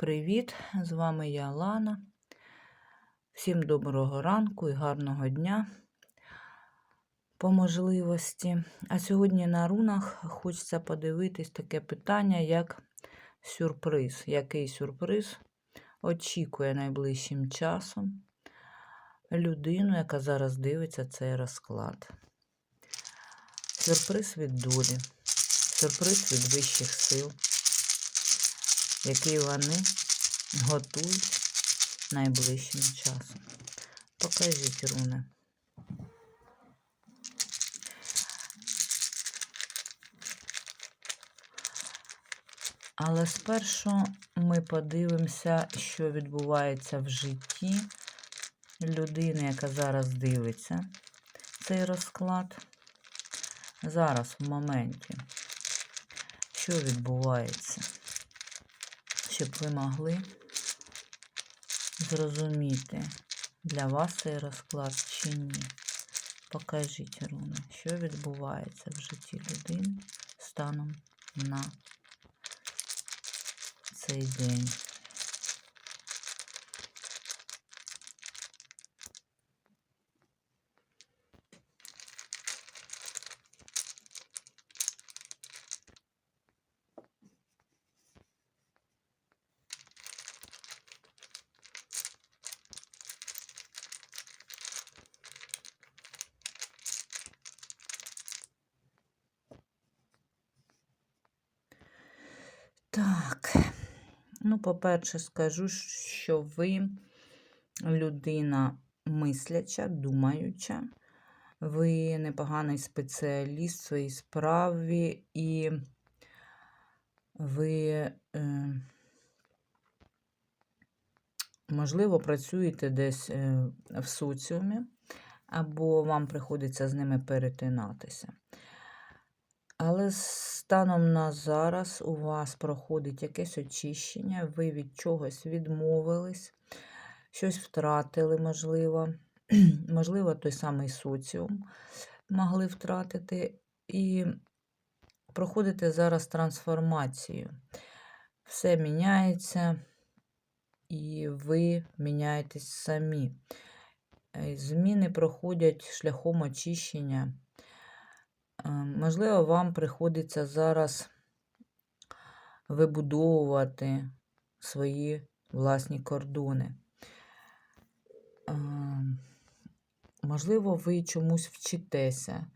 Привіт! З вами я Лана. Всім доброго ранку і гарного дня по можливості. А сьогодні на рунах хочеться подивитись таке питання, як сюрприз. Який сюрприз очікує найближчим часом людину, яка зараз дивиться цей розклад. Сюрприз від долі, сюрприз від вищих сил який вони готують найближчим часом. Покажіть руни. Але спершу ми подивимося, що відбувається в житті людини, яка зараз дивиться цей розклад. Зараз в моменті, що відбувається щоб ви могли зрозуміти, для вас цей розклад чи ні. Покажіть, руни, що відбувається в житті людини станом на цей день. Так, ну, по-перше, скажу, що ви людина мисляча, думаюча, ви непоганий спеціаліст в своїй справі, і ви, е, можливо, працюєте десь е, в соціумі, або вам приходиться з ними перетинатися. Але станом на зараз у вас проходить якесь очищення, ви від чогось відмовились, щось втратили, можливо. можливо, той самий соціум могли втратити. І проходите зараз трансформацію. Все міняється, і ви міняєтесь самі. Е, зміни проходять шляхом очищення. Можливо, вам приходиться зараз вибудовувати свої власні кордони. Можливо, ви чомусь вчитеся,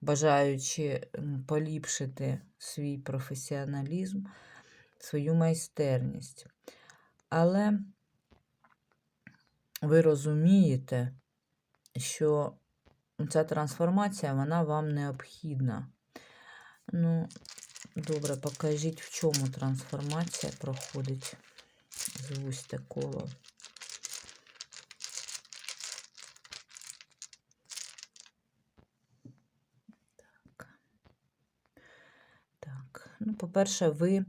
бажаючи поліпшити свій професіоналізм, свою майстерність. Але ви розумієте, що ця трансформація, вона вам необхідна. Ну, добре, покажіть, в чому трансформація проходить. Звузьте коло. Так. Так, ну, по-перше, ви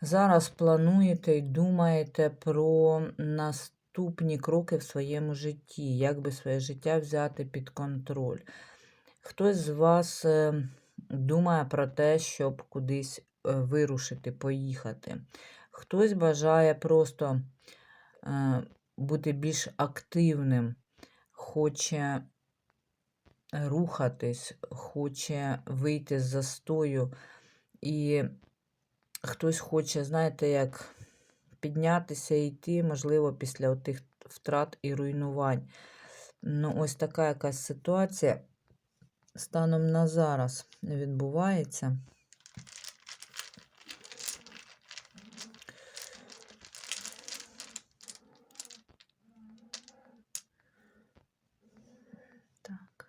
зараз плануєте і думаєте про нас наступні кроки в своєму житті, як би своє життя взяти під контроль. Хтось з вас е, думає про те, щоб кудись е, вирушити, поїхати. Хтось бажає просто е, бути більш активним, хоче рухатись, хоче вийти з застою. І хтось хоче, знаєте, як піднятися і йти, можливо, після тих втрат і руйнувань. Ну, ось така якась ситуація станом на зараз відбувається. Так.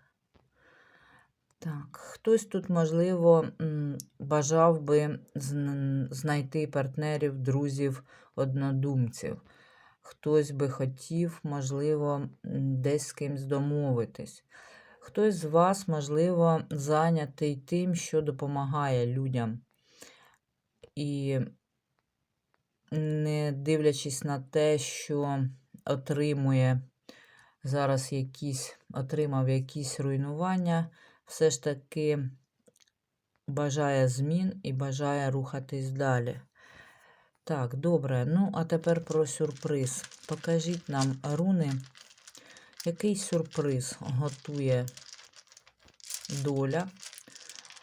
Так, хтось тут, можливо, бажав би знайти партнерів, друзів, однодумців. Хтось би хотів, можливо, десь з кимсь домовитись. Хтось з вас, можливо, зайнятий тим, що допомагає людям. І не дивлячись на те, що отримує зараз якісь, отримав якісь руйнування, все ж таки бажає змін і бажає рухатись далі. Так, добре. Ну, а тепер про сюрприз. Покажіть нам, руни, який сюрприз готує доля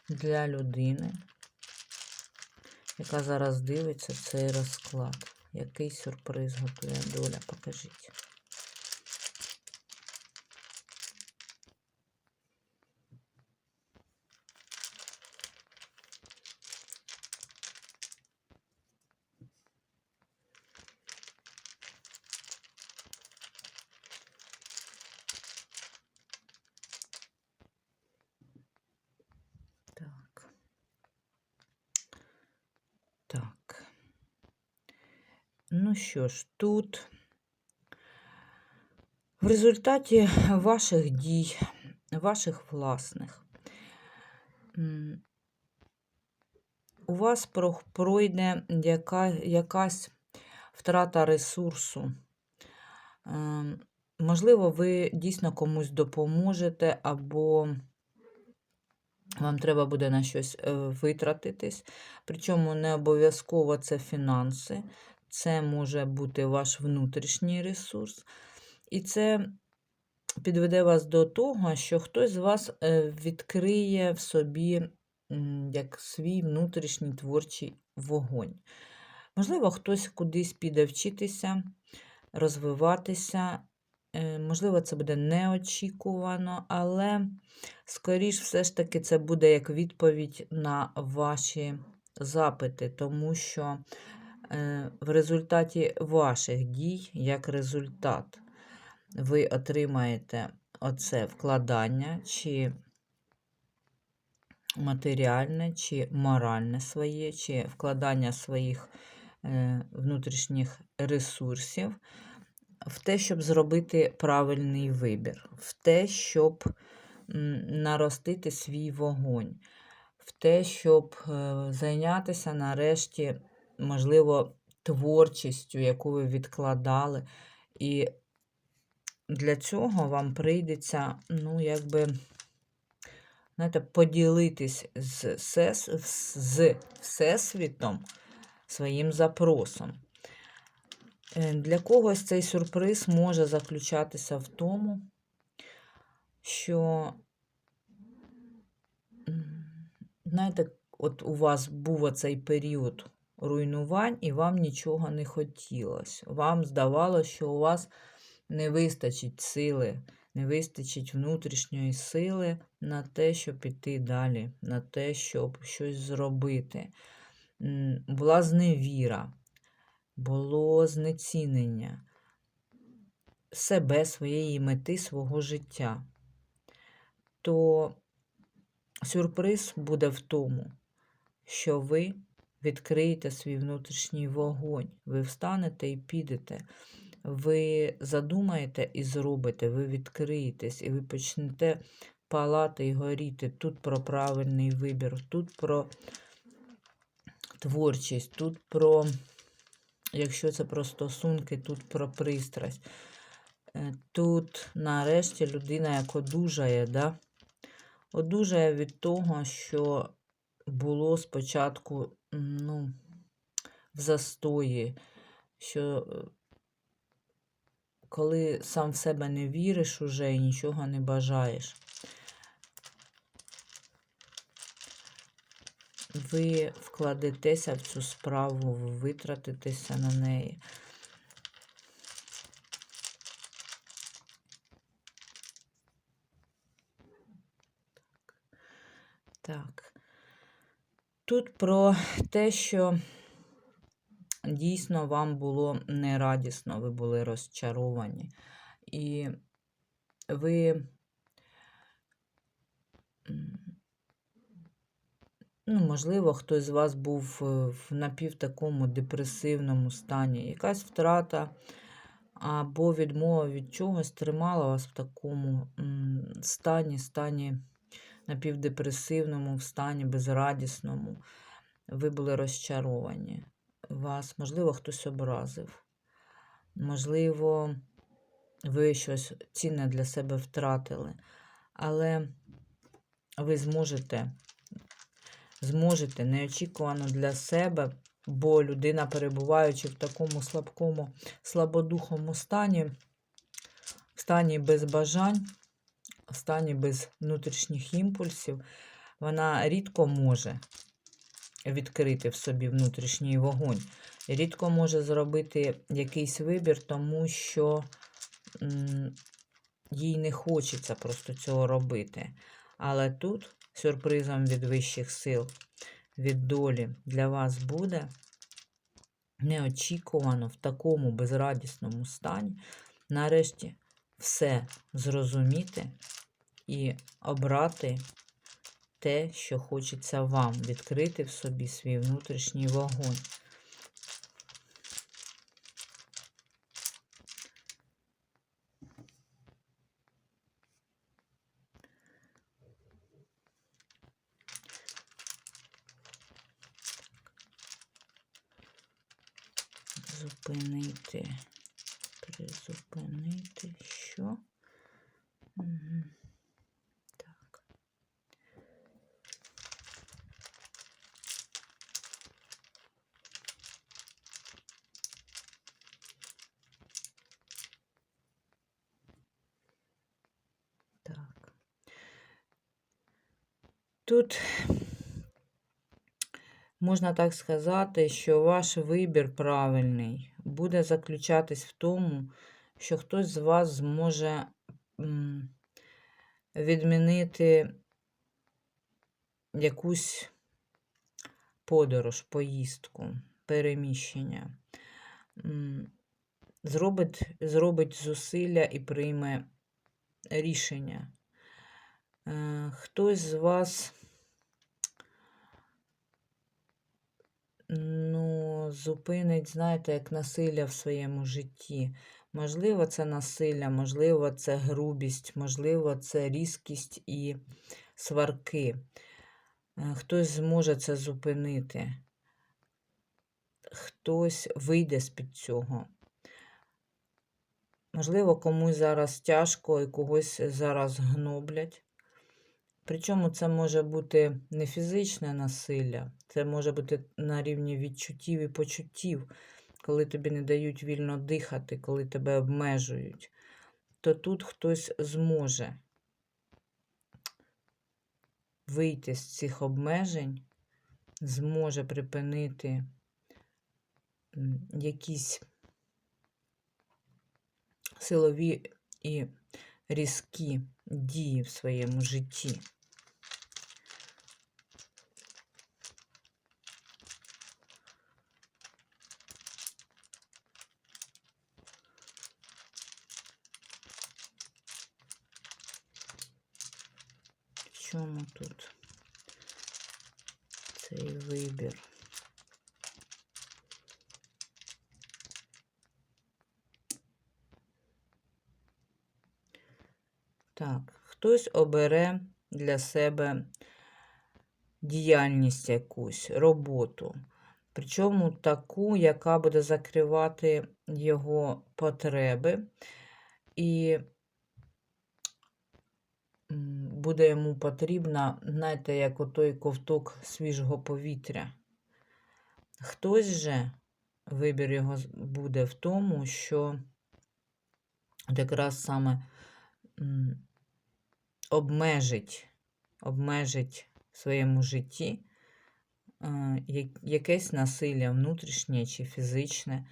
для людини, яка зараз дивиться цей розклад. Який сюрприз готує доля? Покажіть. Так. Так. Ну що ж, тут в результаті ваших дій, ваших власних, у вас пройде яка, якась втрата ресурсу. Ем, Можливо, ви дійсно комусь допоможете, або вам треба буде на щось е, витратитись. Причому не обов'язково це фінанси, це може бути ваш внутрішній ресурс. І це підведе вас до того, що хтось з вас е, відкриє в собі як свій внутрішній творчий вогонь. Можливо, хтось кудись піде вчитися, розвиватися. Е, Можливо, це буде неочікувано, але, скоріш, все ж таки, це буде як відповідь на ваші запити, тому що в результаті ваших дій, як результат, ви отримаєте оце вкладання, чи матеріальне, чи моральне своє, чи вкладання своїх е, внутрішніх ресурсів в те, щоб зробити правильний вибір, в те, щоб наростити свій вогонь, в те, щоб е, зайнятися нарешті, можливо, творчістю, яку ви відкладали. І для цього вам прийдеться, ну, якби, знаєте, поділитись з, всес- з Всесвітом своїм запросом. Е, Для когось цей сюрприз може заключатися в тому, що, знаєте, от у вас був оцей період руйнувань, і вам нічого не хотілося. Вам здавалося, що у вас не вистачить сили, не вистачить внутрішньої сили на те, щоб іти далі, на те, щоб щось зробити. Була зневіра було знецінення себе, своєї мети, свого життя, то сюрприз буде в тому, що ви відкриєте свій внутрішній вогонь, ви встанете і підете. Ви задумаєте і зробите, ви відкриєтесь, і ви почнете палати і горіти. Тут про правильний вибір, тут про творчість, тут про Якщо це про стосунки, тут про пристрасть. Е, Тут, нарешті, людина як одужає, да? одужає від того, що було спочатку ну, в застої, що е, коли сам в себе не віриш уже і нічого не бажаєш. ви вкладетеся в цю справу, ви витратитеся на неї. Так. Тут про те, що дійсно вам було нерадісно, ви були розчаровані. І ви Ну, можливо, хтось з вас був е, в напів такому депресивному стані. Якась втрата або відмова від чогось тримала вас в такому стані, стані напівдепресивному, в стані безрадісному. Ви були розчаровані. Вас, можливо, хтось образив. Можливо, ви щось цінне для себе втратили. Але ви зможете зможете неочікувано для себе бо людина, перебуваючи в такому слабкому, слабодухому стані, в стані без бажань, в стані без внутрішніх імпульсів, вона рідко може відкрити в собі внутрішній вогонь. Рідко може зробити якийсь вибір, тому що їй не хочеться просто цього робити. Але тут сюрпризом від вищих сил, від долі для вас буде неочікувано в такому безрадісному стані, нарешті все зрозуміти і обрати те, що хочеться вам, відкрити в собі свій внутрішній вогонь. Зупинити, призупинити, що? Угу. Так. Так. Тут можна так сказати, що ваш вибір правильний буде заключатись в тому, що хтось з вас зможе відмінити якусь подорож, поїздку, переміщення. Зробить, зробить зусилля і прийме рішення. Е, Хтось з вас ну, зупинить, знаєте, як насилля в своєму житті. Можливо, це насилля, можливо, це грубість, можливо, це різкість і сварки. Е, Хтось зможе це зупинити, хтось вийде з-під цього. Можливо, комусь зараз тяжко і когось зараз гноблять. Причому це може бути не фізичне насилля, це може бути на рівні відчуттів і почуттів, коли тобі не дають вільно дихати, коли тебе обмежують. То тут хтось зможе вийти з цих обмежень, зможе припинити якісь силові і різкі дії в своєму житті. Чому тут цей вибір? Так, хтось обере для себе діяльність якусь, роботу. Причому таку, яка буде закривати його потреби, і буде йому потрібна, знаєте, як отой ковток свіжого повітря. Хтось же, вибір його буде в тому, що якраз саме обмежить, обмежить в своєму житті е, якесь насилля внутрішнє чи фізичне.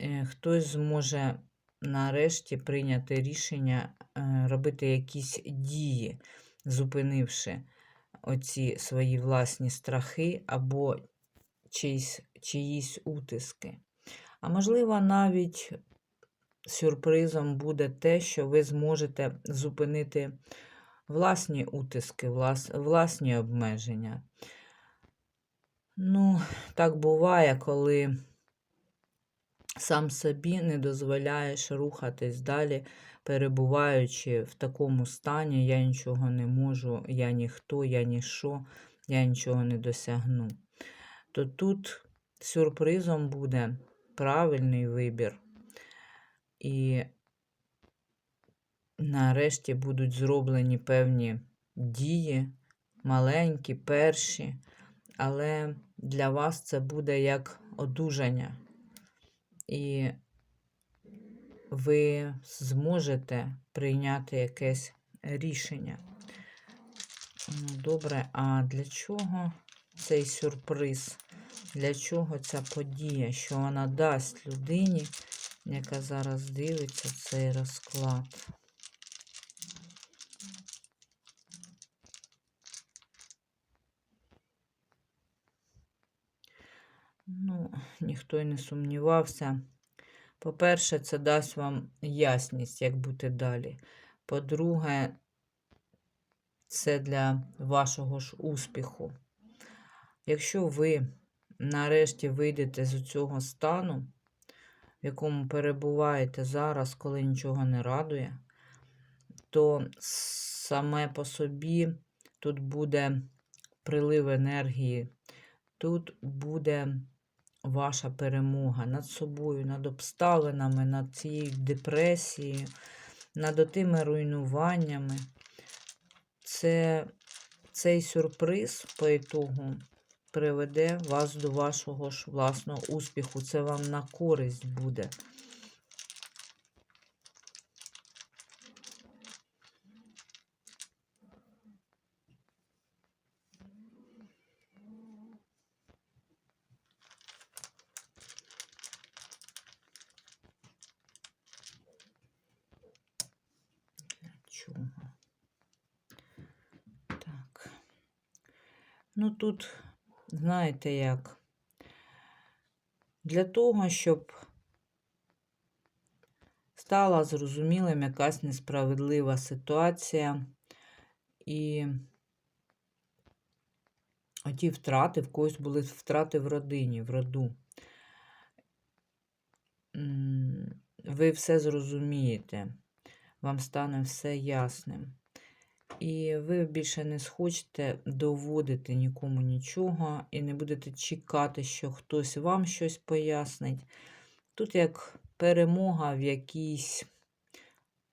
Е, Хтось зможе нарешті прийняти рішення е, робити якісь дії, зупинивши оці свої власні страхи або чиїсь, чиїсь утиски. А можливо, навіть сюрпризом буде те, що ви зможете зупинити власні утиски, влас, власні обмеження. Ну, так буває, коли сам собі не дозволяєш рухатись далі, перебуваючи в такому стані, я нічого не можу, я ніхто, я ніщо, я нічого не досягну. То тут сюрпризом буде правильний вибір. І нарешті будуть зроблені певні дії, маленькі, перші, але для вас це буде як одужання. І ви зможете прийняти якесь рішення. Ну, Добре, а для чого цей сюрприз? Для чого ця подія, що вона дасть людині, яка зараз дивиться цей розклад? Ну, ніхто й не сумнівався. По-перше, це дасть вам ясність, як бути далі. По-друге, це для вашого ж успіху. Якщо ви нарешті вийдете з цього стану, в якому перебуваєте зараз, коли нічого не радує, то саме по собі тут буде прилив енергії, тут буде ваша перемога над собою, над обставинами, над цією депресією, над отими руйнуваннями. Це, Цей сюрприз по ітогу приведе вас до вашого ж власного успіху. Це вам на користь буде. Чого? Так. Ну тут, знаєте як, для того, щоб стала зрозумілим якась несправедлива ситуація і ті втрати, в когось були втрати в родині, в роду. Ви все зрозумієте вам стане все ясним. І ви більше не схочете доводити нікому нічого, і не будете чекати, що хтось вам щось пояснить. Тут як перемога в якійсь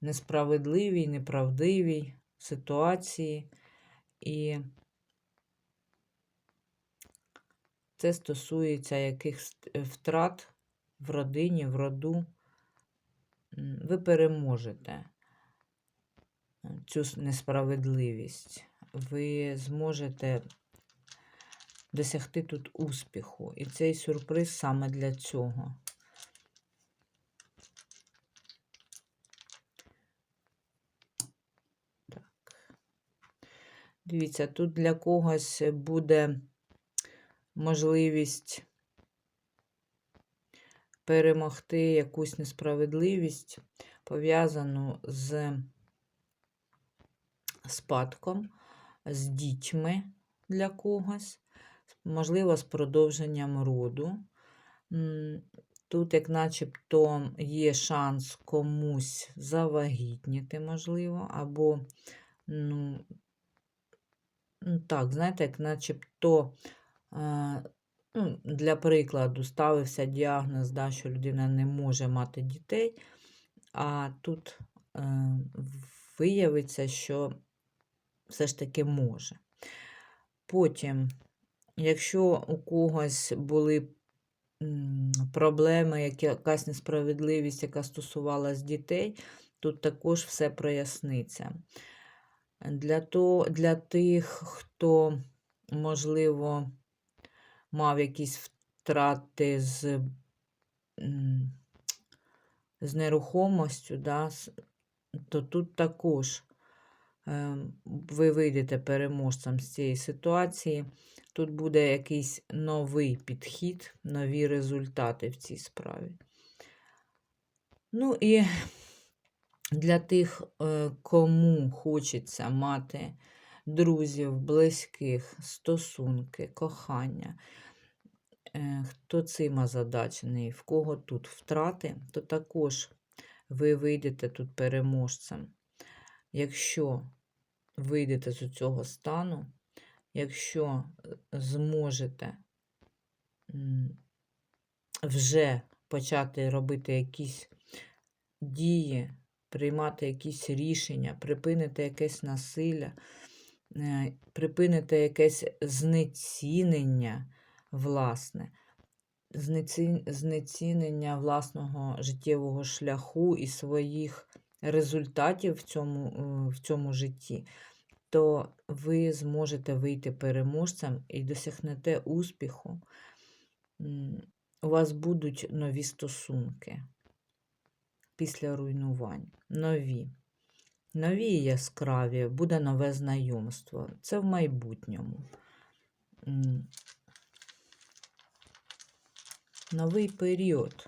несправедливій, неправдивій ситуації. І це стосується якихось втрат в родині, в роду. Ви переможете цю несправедливість, ви зможете досягти тут успіху. І цей сюрприз саме для цього. Так. Дивіться, тут для когось буде можливість перемогти якусь несправедливість, пов'язану з спадком, з дітьми для когось, можливо, з продовженням роду. Тут, як начебто, є шанс комусь завагітніти, можливо, або, ну, ну так, знаєте, як начебто, ну, для прикладу, ставився діагноз, да, що людина не може мати дітей, а тут е, виявиться, що все ж таки може. Потім, якщо у когось були проблеми, якась несправедливість, яка стосувалась дітей, тут також все проясниться. Для, то, Для тих, хто, можливо, мав якісь втрати з з нерухомостю, да, то тут також ви вийдете переможцем з цієї ситуації. Тут буде якийсь новий підхід, нові результати в цій справі. Ну і для тих, е, кому хочеться мати друзів, близьких, стосунки, кохання, е, хто цим озадачений, в кого тут втрати, то також ви вийдете тут переможцем. Якщо вийдете з цього стану, якщо е, зможете вже почати робити якісь дії, приймати якісь рішення, припинити якесь насилля, е, припинити якесь знецінення власне, знецінення власного життєвого шляху і своїх результатів в цьому, е, в цьому житті, то ви зможете вийти переможцем і досягнете успіху. У вас будуть нові стосунки після руйнувань. Нові. Нові яскраві, буде нове знайомство. Це в майбутньому. Новий період.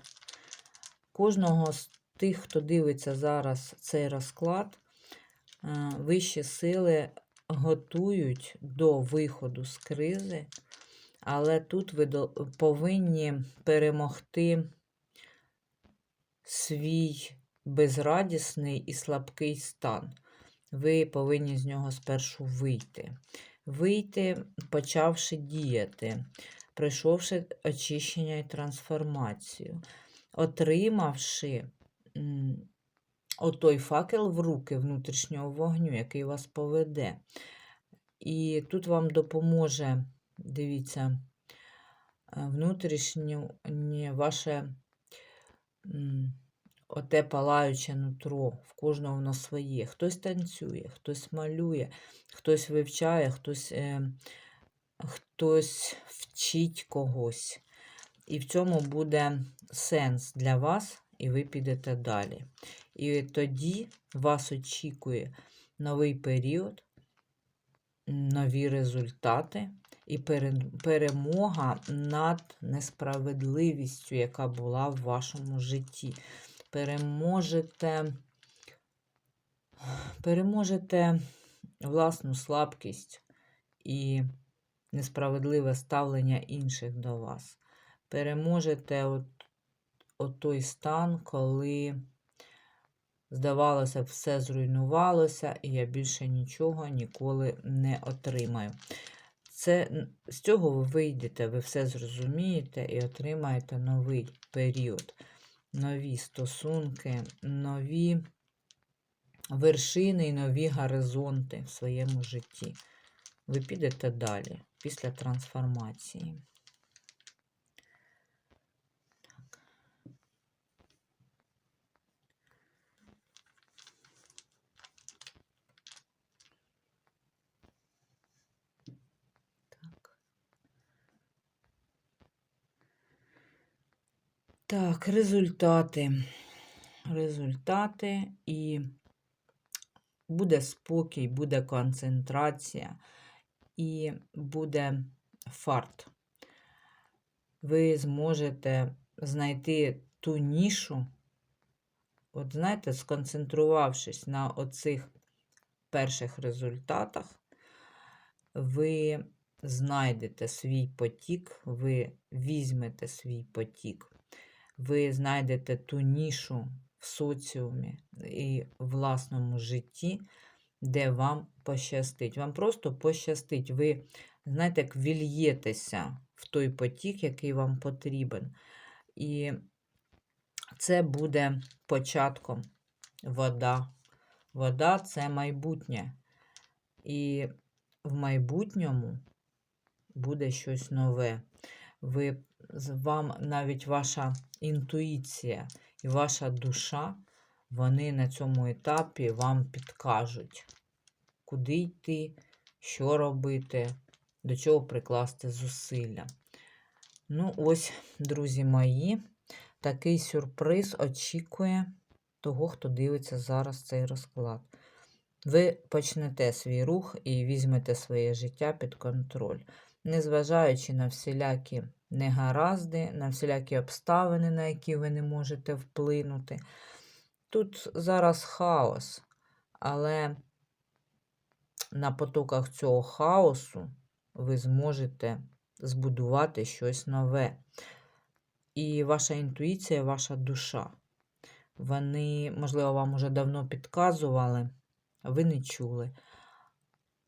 Кожного з тих, хто дивиться зараз цей розклад, е, вищі сили готують до виходу з кризи, але тут ви повинні перемогти свій безрадісний і слабкий стан. Ви повинні з нього спершу вийти. Вийти, почавши діяти, пройшовши очищення і трансформацію, отримавши отой факел в руки внутрішнього вогню, який вас поведе. І тут вам допоможе, дивіться, е, внутрішнє ваше оте палаюче нутро, в кожного воно своє. Хтось танцює, хтось малює, хтось вивчає, хтось, е, хтось вчить когось. І в цьому буде сенс для вас, і ви підете далі. І тоді вас очікує новий період, нові результати і перемога над несправедливістю, яка була в вашому житті. Переможете, переможете власну слабкість і несправедливе ставлення інших до вас. Переможете от, от той стан, коли здавалося, все зруйнувалося, і я більше нічого ніколи не отримаю. Це, з цього ви вийдете, ви все зрозумієте і отримаєте новий період, нові стосунки, нові вершини і нові горизонти в своєму житті. Ви підете далі після трансформації. Так, результати. Результати і буде спокій, буде концентрація і буде фарт. Ви зможете знайти ту нішу, от знаєте, сконцентрувавшись на оцих перших результатах, ви знайдете свій потік, ви візьмете свій потік, ви знайдете ту нішу в соціумі і власному житті, де вам пощастить. Вам просто пощастить. Ви, знаєте, як вільєтеся в той потік, який вам потрібен. І це буде початком вода. Вода це майбутнє. І в майбутньому буде щось нове. Ви, вам навіть ваша інтуїція і ваша душа, вони на цьому етапі вам підкажуть, куди йти, що робити, до чого прикласти зусилля. Ну, ось, друзі мої, такий сюрприз очікує того, хто дивиться зараз цей розклад. Ви почнете свій рух і візьмете своє життя під контроль, незважаючи на всілякі негаразди, на всілякі обставини, на які ви не можете вплинути. Тут зараз хаос, але на потоках цього хаосу ви зможете збудувати щось нове. І ваша інтуїція, ваша душа. Вони, можливо, вам уже давно підказували, ви не чули.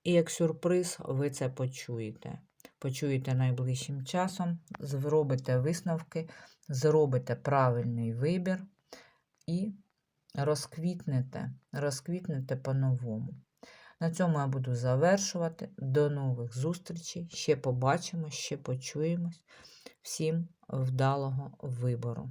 І як сюрприз, ви це почуєте. Почуєте найближчим часом, зробите висновки, зробите правильний вибір і розквітнете, розквітнете по-новому. На цьому я буду завершувати. До нових зустрічей. Ще побачимось, ще почуємось. Всім вдалого вибору!